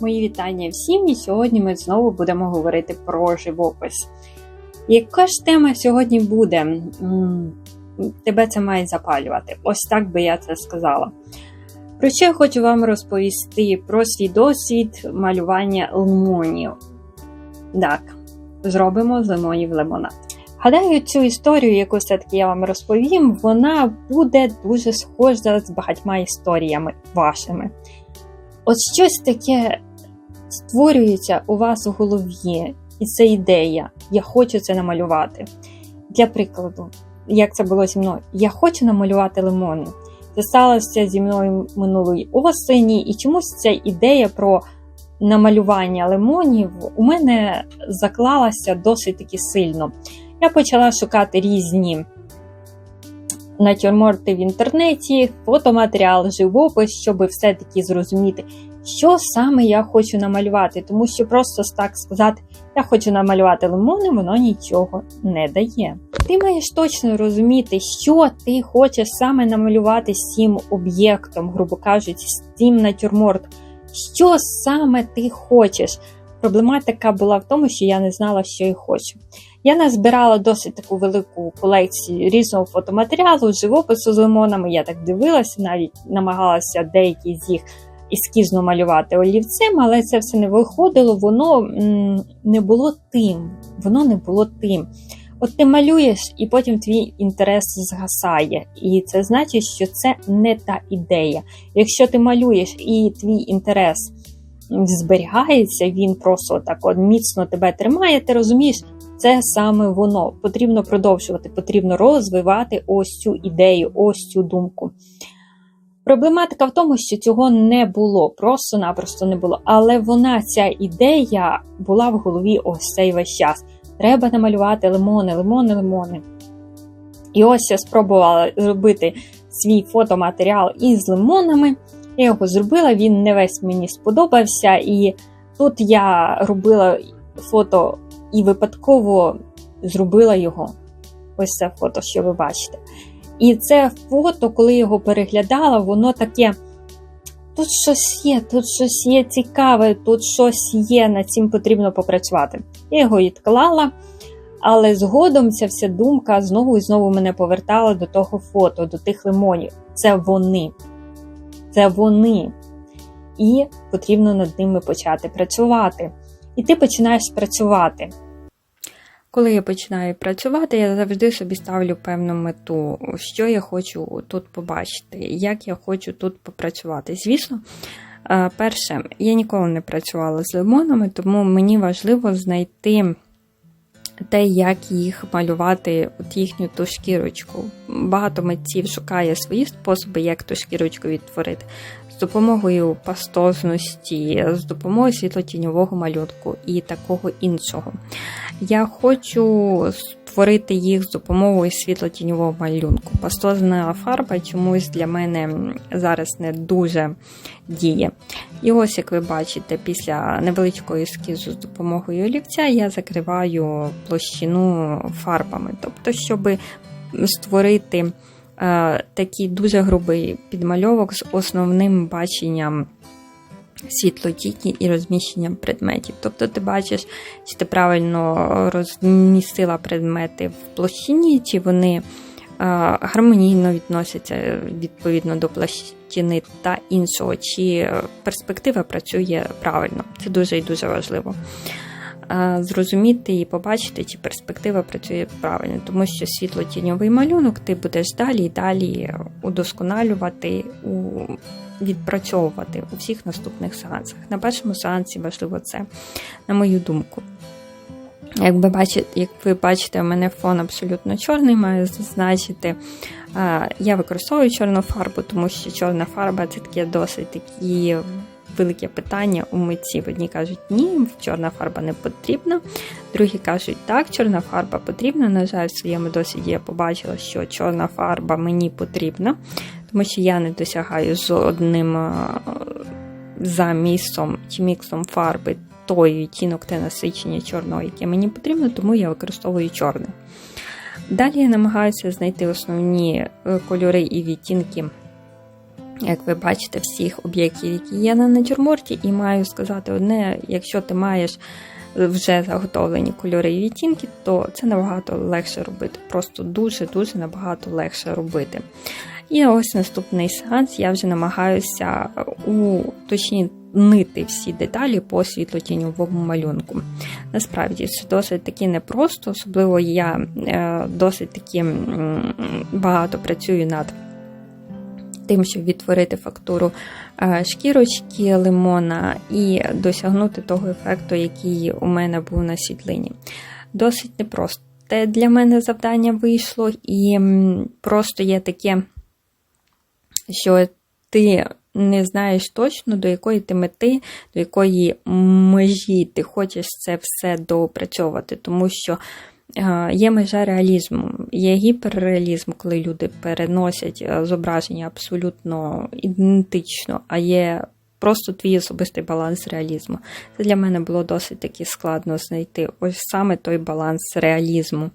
Мої вітання всім, і сьогодні ми знову будемо говорити про живопис. Яка ж тема сьогодні буде? Тебе це має запалювати. Ось так би я це сказала. Про що я хочу вам розповісти про свій досвід малювання лимонів. Так, зробимо з лимонів лимонад. Гадаю, цю історію, яку все-таки я вам розповім, вона буде дуже схожа з багатьма історіями вашими. От щось таке створюється у вас у голові, і це ідея. Я хочу це намалювати. Для прикладу, як це було зі мною, я хочу намалювати лимони. Це сталося зі мною минулої осені, і чомусь ця ідея про намалювання лимонів у мене заклалася досить таки сильно. Я почала шукати різні натюрморти в інтернеті, фотоматеріал, живопис, щоб все-таки зрозуміти, що саме я хочу намалювати, тому що просто так сказати, я хочу намалювати лимони, воно нічого не дає. Ти маєш точно розуміти, що ти хочеш саме намалювати з цим об'єктом, грубо кажучи, з цим натюрмортом. Що саме ти хочеш? Проблематика була в тому, що я не знала, що я хочу. Я назбирала досить таку велику колекцію різного фотоматеріалу, живопису з лимонами. Я так дивилася, навіть намагалася деякі з їх ескізно малювати олівцем, але це все не виходило, воно не було тим. Воно не було тим. От ти малюєш, і потім твій інтерес згасає. І це значить, що це не та ідея. Якщо ти малюєш і твій інтерес зберігається, він просто так от міцно тебе тримає, ти розумієш, це саме воно. Потрібно продовжувати, потрібно розвивати ось цю ідею, ось цю думку. Проблематика в тому, що цього не було, просто-напросто не було. Але вона, ця ідея, була в голові ось цей весь час. Треба намалювати лимони, лимони, лимони. І ось я спробувала зробити свій фотоматеріал із лимонами. Я його зробила, він не весь мені сподобався. І тут я робила фото і випадково зробила його. Ось це фото, що ви бачите. І це фото, коли його переглядала, воно таке. Тут щось є, тут щось є цікаве, тут щось є, над цим потрібно попрацювати. Я його відклала, але згодом ця вся думка знову і знову мене повертала до того фото, до тих лимонів. Це вони. Це вони. І потрібно над ними почати працювати. І ти починаєш працювати. Коли я починаю працювати, я завжди собі ставлю певну мету, що я хочу тут побачити, як я хочу тут попрацювати. Звісно, перше, я ніколи не працювала з лимонами, тому мені важливо знайти те, як їх малювати, от їхню ту шкірочку. Багато митців шукає свої способи, як ту шкірочку відтворити. З допомогою пастозності, з допомогою світлотіньового малюнку і такого іншого. Я хочу створити їх з допомогою світлотіньового малюнку. Пастозна фарба чомусь для мене зараз не дуже діє. І ось, як ви бачите, після невеличкої ескізу з допомогою олівця я закриваю площину фарбами. Тобто, щоб створити такий дуже грубий підмальовок з основним баченням світлотітні і розміщенням предметів. Тобто ти бачиш, чи ти правильно розмістила предмети в площині, чи вони гармонійно відносяться відповідно до площини та іншого, чи перспектива працює правильно. Це дуже і дуже важливо. Зрозуміти і побачити, чи перспектива працює правильно, тому що світло-тіньовий малюнок ти будеш далі і далі удосконалювати, відпрацьовувати у всіх наступних сеансах. На першому сеансі важливо це, на мою думку. Як ви бачите, як ви бачите, у мене фон абсолютно чорний, маю зазначити. Я використовую чорну фарбу, тому що чорна фарба це таке досить такі велике питання у митців. Одні кажуть, ні, чорна фарба не потрібна. Другі кажуть, так, чорна фарба потрібна. На жаль, в своєму досвіді я побачила, що чорна фарба мені потрібна, тому що я не досягаю з одним замісом чи міксом фарби той відтінок те насичення чорного, яке мені потрібно, тому я використовую чорне. Далі я намагаюся знайти основні кольори і відтінки як ви бачите, всіх об'єктів, які є на натюрморті, і маю сказати одне: якщо ти маєш вже заготовлені кольори і відтінки, то це набагато легше робити. Просто дуже-дуже набагато легше робити. І ось наступний сеанс я вже намагаюся уточнити всі деталі по світлотіньовому малюнку. Насправді, це досить таки непросто, особливо я е, досить таки багато працюю над тим, щоб відтворити фактуру е, шкірочки лимона і досягнути того ефекту, який у мене був на світлині. Досить непросто. Для мене завдання вийшло, і просто є таке, що ти не знаєш точно, до якої ти мети, до якої межі ти хочеш це все доопрацьовувати, тому що Є межа реалізму, є гіперреалізм, коли люди переносять е, зображення абсолютно ідентично, а є просто твій особистий баланс реалізму. Це для мене було досить таки складно знайти ось саме той баланс реалізму,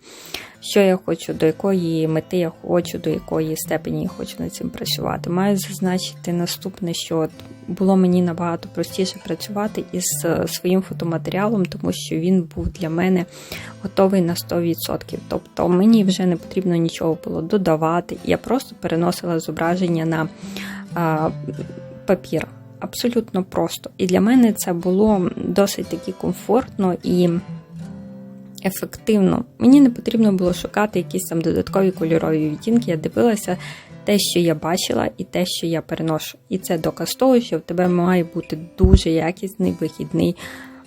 що я хочу, до якої мети я хочу, до якої степені я хочу над цим працювати. Маю зазначити наступне, що було мені набагато простіше працювати із е, своїм фотоматеріалом, тому що він був для мене готовий на 100%. Тобто мені вже не потрібно нічого було додавати, я просто переносила зображення на а, папір абсолютно просто. І для мене це було досить таки комфортно і ефективно. Мені не потрібно було шукати якісь там додаткові кольорові відтінки. Я дивилася те, що я бачила, і те, що я переношу. І це доказ того, що в тебе має бути дуже якісний вихідний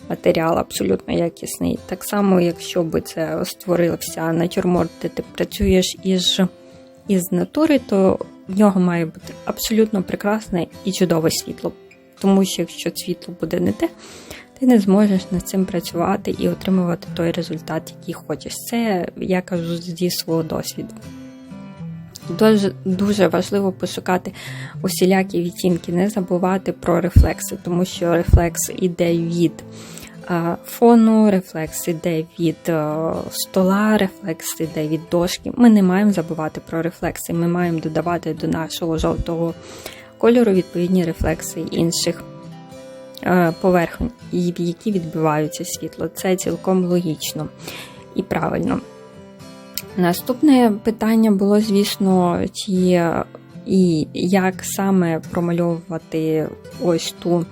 матеріал, абсолютно якісний. Так само, якщо би це створився натюрморт, де ти працюєш із, із натури, то в нього має бути абсолютно прекрасне і чудове світло тому що якщо світло буде не те, ти не зможеш над цим працювати і отримувати той результат, який хочеш. Це я кажу зі свого досвіду. Дуже дуже важливо пошукати усілякі відтінки, не забувати про рефлекси, тому що рефлекс іде від фону, рефлекс іде від стола, рефлекс іде від дошки. Ми не маємо забувати про рефлекси, ми маємо додавати до нашого жовтого кольору відповідні рефлекси інших е, поверхонь, які відбиваються світло. Це цілком логічно і правильно. Наступне питання було, звісно, чи і як саме промальовувати ось ту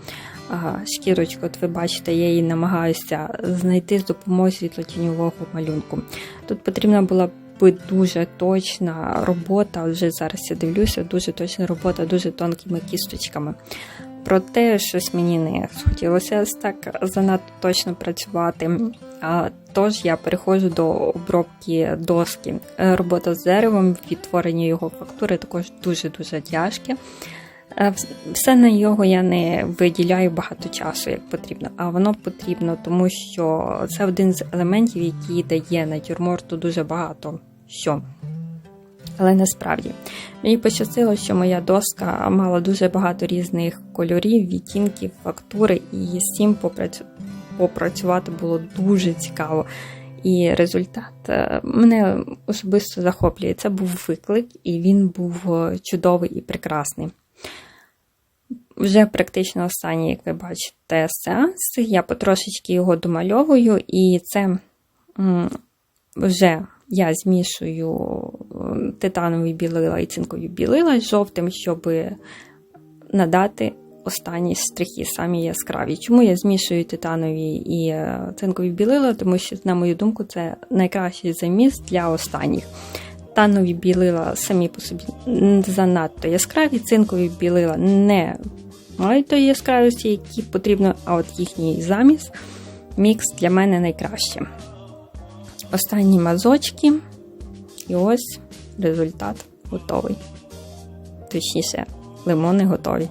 шкірочку. От ви бачите, я її намагаюся знайти з допомогою світлотіньового малюнку. Тут потрібна була би дуже точна робота. Вже зараз я дивлюся, дуже точна робота, дуже тонкими кісточками. Проте щось мені не хотілося так занадто точно працювати. Тож я переходжу до обробки доски. Е, робота з деревом, відтворення його фактури також дуже-дуже тяжке. Е, все на його я не виділяю багато часу, як потрібно, а воно потрібно, тому що це один з елементів, який дає натюрморту дуже багато що. Але насправді мені пощастило, що моя доска мала дуже багато різних кольорів, відтінків, фактури, і з цим попрацювати було дуже цікаво. І результат е, мене особисто захоплює. Це був виклик, і він був е, чудовий і прекрасний. Вже практично останній, як ви бачите, сеанс. Я потрошечки його домальовую, і це вже я змішую титанові білила і цинкові білила з жовтим, щоб надати останні штрихи, самі яскраві. Чому я змішую титанові і е, цинкові білила? Тому що, на мою думку, це найкращий заміст для останніх. Титанові білила самі по собі занадто яскраві, цинкові білила не мають тої яскравості, які потрібно, а от їхній заміс мікс для мене найкраще. Останні мазочки, і ось результат готовий. Точніше, лимони готові.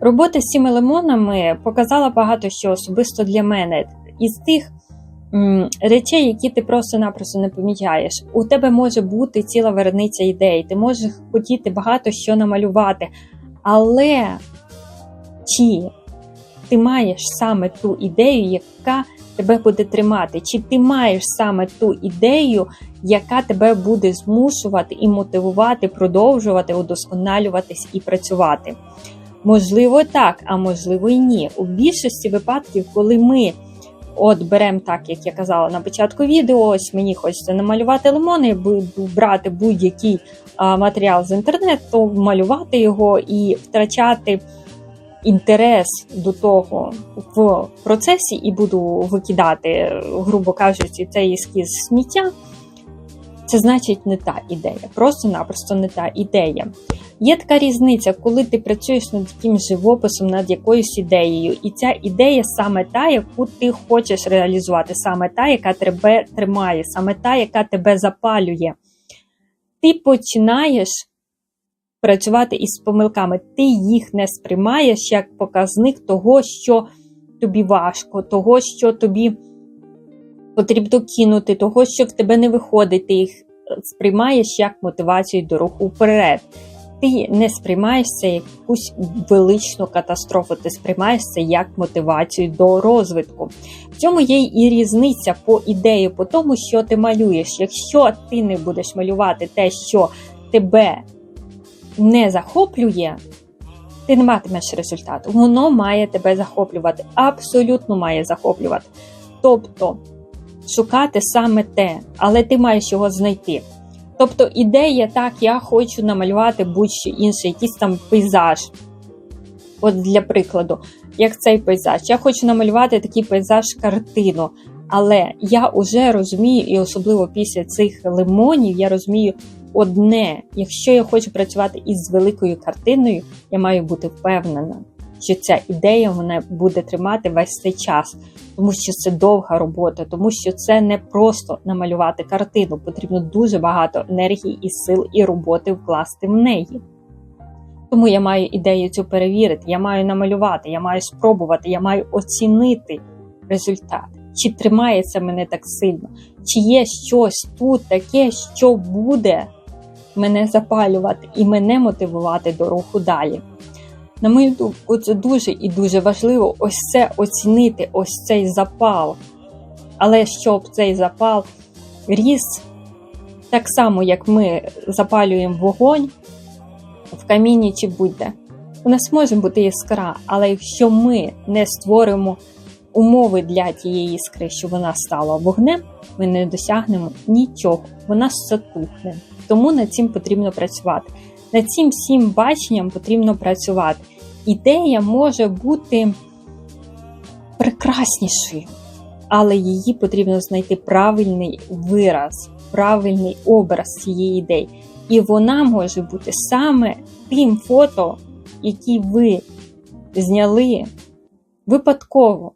Робота з цими лимонами показала багато що особисто для мене. Із тих речей, які ти просто-напросто не помічаєш. У тебе може бути ціла верниця ідей, ти можеш хотіти багато що намалювати, але чи ти маєш саме ту ідею, яка тебе буде тримати? Чи ти маєш саме ту ідею, яка тебе буде змушувати і мотивувати, продовжувати, удосконалюватись і працювати? Можливо, так, а можливо і ні. У більшості випадків, коли ми от беремо так, як я казала на початку відео, ось мені хочеться намалювати лимони, брати будь-який матеріал з інтернету, малювати його і втрачати інтерес до того в процесі, і буду викидати, грубо кажучи, цей ескіз сміття. Це значить не та ідея, просто-напросто не та ідея. Є така різниця, коли ти працюєш над якимсь живописом, над якоюсь ідеєю, і ця ідея саме та, яку ти хочеш реалізувати, саме та, яка тебе тримає, саме та, яка тебе запалює. Ти починаєш працювати із помилками, ти їх не сприймаєш як показник того, що тобі важко, того, що тобі потрібно кинути, того, що в тебе не виходить, ти їх сприймаєш як мотивацію до руху вперед. Ти не сприймаєш це як якусь величну катастрофу, ти сприймаєш це як мотивацію до розвитку. В цьому є і різниця по ідеї, по тому, що ти малюєш. Якщо ти не будеш малювати те, що тебе не захоплює, ти не матимеш результату. Воно має тебе захоплювати, абсолютно має захоплювати. Тобто шукати саме те, але ти маєш його знайти. Тобто ідея так, я хочу намалювати будь-що інше, якийсь там пейзаж. От для прикладу, як цей пейзаж. Я хочу намалювати такий пейзаж картину. Але я вже розумію, і особливо після цих лимонів, я розумію одне: якщо я хочу працювати із великою картиною, я маю бути впевнена, що ця ідея вона буде тримати весь цей час, тому що це довга робота, тому що це не просто намалювати картину. Потрібно дуже багато енергії і сил і роботи вкласти в неї. Тому я маю ідею цю перевірити, я маю намалювати, я маю спробувати, я маю оцінити результат. Чи тримається мене так сильно, чи є щось тут таке, що буде мене запалювати і мене мотивувати до руху далі. На мою думку, це дуже і дуже важливо ось це оцінити, ось цей запал. Але щоб цей запал ріс так само, як ми запалюємо вогонь в каміні чи будь-де. У нас може бути іскра, але якщо ми не створимо умови для тієї іскри, щоб вона стала вогнем, ми не досягнемо нічого, вона затухне. Тому над цим потрібно працювати. Над цим всім баченням потрібно працювати. Ідея може бути прекраснішою, але її потрібно знайти правильний вираз, правильний образ цієї ідеї. І вона може бути саме тим фото, які ви зняли випадково.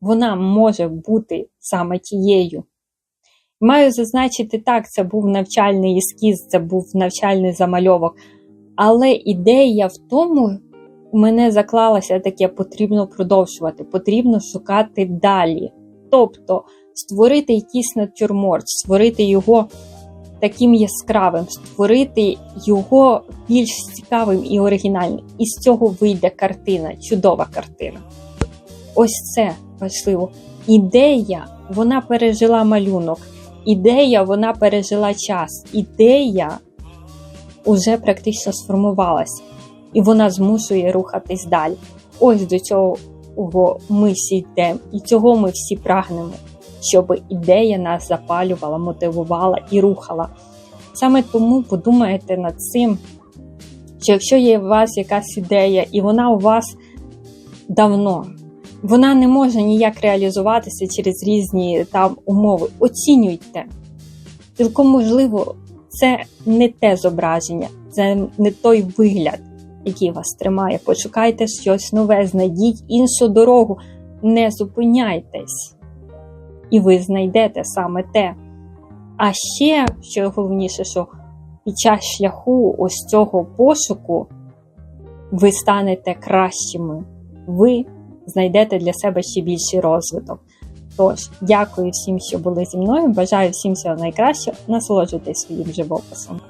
Вона може бути саме тією. Маю зазначити так, це був навчальний ескіз, це був навчальний замальовок. Але ідея в тому, мене заклалася таке, потрібно продовжувати, потрібно шукати далі. Тобто створити якийсь натюрморт, створити його таким яскравим, створити його більш цікавим і оригінальним. І з цього вийде картина, чудова картина. Ось це важливо. Ідея, вона пережила малюнок. Ідея, вона пережила час. Ідея уже практично сформувалась, і вона змушує рухатись далі. Ось до цього ми всі йдемо, і цього ми всі прагнемо, щоб ідея нас запалювала, мотивувала і рухала. Саме тому подумайте над цим, що якщо є у вас якась ідея, і вона у вас давно, вона не може ніяк реалізуватися через різні там умови. Оцінюйте. Цілком можливо, це не те зображення, це не той вигляд, який вас тримає. Пошукайте щось нове, знайдіть іншу дорогу, не зупиняйтесь, і ви знайдете саме те. А ще, що головніше, що під час шляху ось цього пошуку ви станете кращими. Ви знайдете для себе ще більший розвиток. Тож, дякую всім, що були зі мною. Бажаю всім всього найкращого. Насолоджуйтесь своїм живописом.